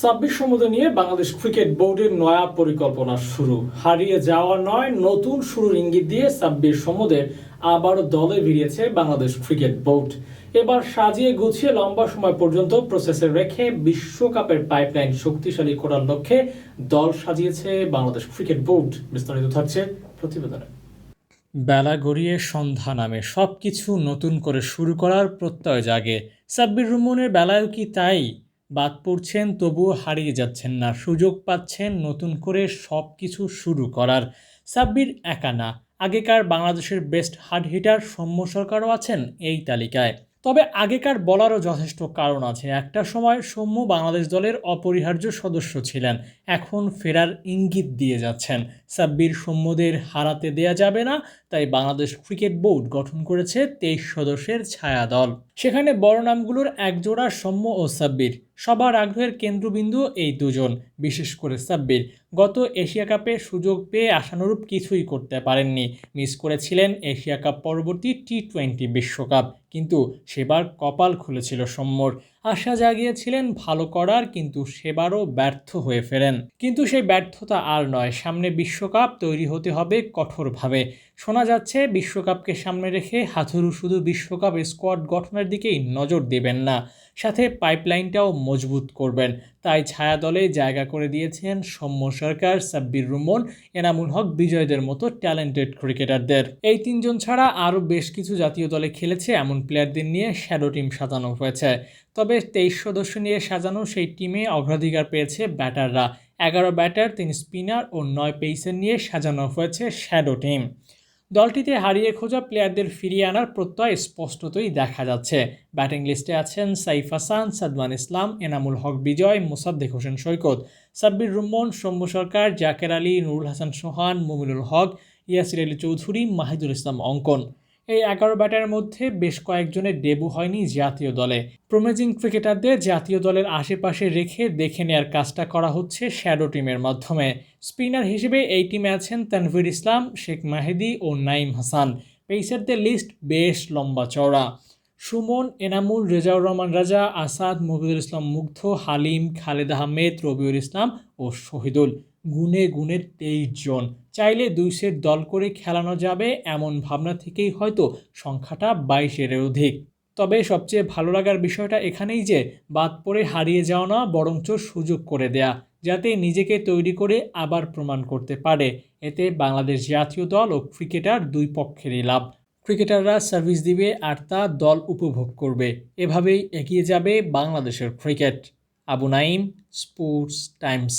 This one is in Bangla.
ছাব্বিশ সমুদ্র নিয়ে বাংলাদেশ ক্রিকেট বোর্ডের নয়া পরিকল্পনা শুরু। হারিয়ে যাওয়া নয়, নতুন শুরুর ইঙ্গিত দিয়ে ছাব্বিশ সমুদ্রের আবার দলে ভিড়িয়েছে বাংলাদেশ ক্রিকেট বোর্ড। এবার সাজিয়ে গুছিয়ে লম্বা সময় পর্যন্ত প্রসেসে রেখে বিশ্বকাপের পাইপলাইন শক্তিশালী করার লক্ষ্যে দল সাজিয়েছে বাংলাদেশ ক্রিকেট বোর্ড। বিস্তারিত থাকছে প্রতিবেদনে। বেলা গড়িয়ে সন্ধ্যা নামে সব কিছু নতুন করে শুরু করার প্রত্যয় জাগে। সাব্বির রুমনের বেলায়ও কি তাই? বাদ পড়ছেন, তবুও হারিয়ে যাচ্ছেন না। সুযোগ পাচ্ছেন নতুন করে সব কিছু শুরু করার। সাব্বির একা না। আগেকার বাংলাদেশের বেস্ট হার্ড হিটার সৌম্য সরকারও আছেন এই তালিকায়। তবে আগেকার বলারও যথেষ্ট কারণ আছে। একটা সময় সৌম্য বাংলাদেশ দলের অপরিহার্য সদস্য ছিলেন। এখন ফেরার ইঙ্গিত দিয়ে যাচ্ছেন। সাব্বির সৌম্যদের হারাতে দেয়া যাবে না, তাই বাংলাদেশ ক্রিকেট বোর্ড গঠন করেছে তেইশ সদস্যের ছায়া দল। সেখানে বড় নামগুলোর একজোড়া সৌম্য ও সাব্বির। সবার আগ্রহের কেন্দ্রবিন্দু এই দুজন। বিশেষ করে সাব্বির। গত এশিয়া কাপে সুযোগ পেয়ে আশানুরূপ কিছুই করতে পারেননি। মিস করেছিলেন এশিয়া কাপ পরবর্তী টি টোয়েন্টি বিশ্বকাপ, কিন্তু সেবার কপাল খুলেছিল সৌম্যর আশা জাগিয়েছিলেন ভালো করার, কিন্তু সেবারও ব্যর্থ হয়ে ফেরেন। কিন্তু সেই ব্যর্থতা আর নয়, সামনে বিশ্বকাপ তৈরি হতে হবে কঠোরভাবে। শোনা যাচ্ছে, বিশ্বকাপকে সামনে রেখে হাথুরু শুধু বিশ্বকাপ স্কোয়াড গঠনের দিকেই নজর দেবেন না। সাথে পাইপলাইনটাও মজবুত করবেন। তাই ছায়া দলে জায়গা করে দিয়েছেন সৌম্য সরকার, সাব্বির রুমন, এনামুল হক, বিজয়দের মতো ট্যালেন্টেড ক্রিকেটারদের এই তিনজন ছাড়া আরও বেশ কিছু জাতীয় দলে খেলেছে এমন প্লেয়ারদের নিয়ে শ্যাডো টিম সাজানো হয়েছে। তবে তেইশ সদস্য নিয়ে সাজানো সেই টিমে অগ্রাধিকার পেয়েছে ব্যাটাররা। এগারো ব্যাটার, তিন স্পিনার ও নয় পেসার নিয়ে সাজানো হয়েছে শ্যাডো টিম দলটিতে হারিয়ে খোঁজা প্লেয়ারদের ফিরিয়ে আনার প্রত্যয় স্পষ্টতই দেখা যাচ্ছে। ব্যাটিং লিস্টে আছেন সাইফ হাসান, সাদমান ইসলাম, এনামুল হক বিজয়, মোসাদ্দেক হোসেন সৈকত, সাব্বির রুম্মন সৌম্য সরকার, জাকের আলী, নুরুল হাসান সোহান, মুমিনুল হক, ইয়াসির আলী চৌধুরী, মাহিদুল ইসলাম অঙ্কন। এই এগারো ব্যাটারের মধ্যে বেশ কয়েকজনের ডেবু হয়নি জাতীয় দলে। প্রমেজিং ক্রিকেটারদের জাতীয় দলের আশেপাশে রেখে দেখে নেয়ার কাজটা করা হচ্ছে শ্যাডো টিমের মাধ্যমে। স্পিনার হিসেবে এই টিমে আছেন তানভীর ইসলাম, শেখ মাহেদি ও নাইম হাসান। পেসারদের লিস্ট বেশ লম্বা চওড়া। সুমন, এনামুল, রেজাউর রহমান রাজা, আসাদ, মফিদুল ইসলাম মুগ্ধ, হালিম, খালেদ আহমেদ, রবিউল ইসলাম ও শহীদুল। গুনে গুণের তেইশ জন। চাইলে দুই সেট দল করে খেলানো যাবে, এমন ভাবনা থেকেই হয়তো সংখ্যাটা বাইশের অধিক। তবে সবচেয়ে ভালো লাগার বিষয়টা এখানেই যে, বাদ পড়ে হারিয়ে যাওয়া না, বরঞ্চ সুযোগ করে দেয়া, যাতে নিজেকে তৈরি করে আবার প্রমাণ করতে পারে। এতে বাংলাদেশ জাতীয় দল ও ক্রিকেটার দুই পক্ষেরই লাভ। ক্রিকেটাররা সার্ভিস দিবে আর তা দল উপভোগ করবে। এভাবেই এগিয়ে যাবে বাংলাদেশের cricket. Abu Naim Sports Times.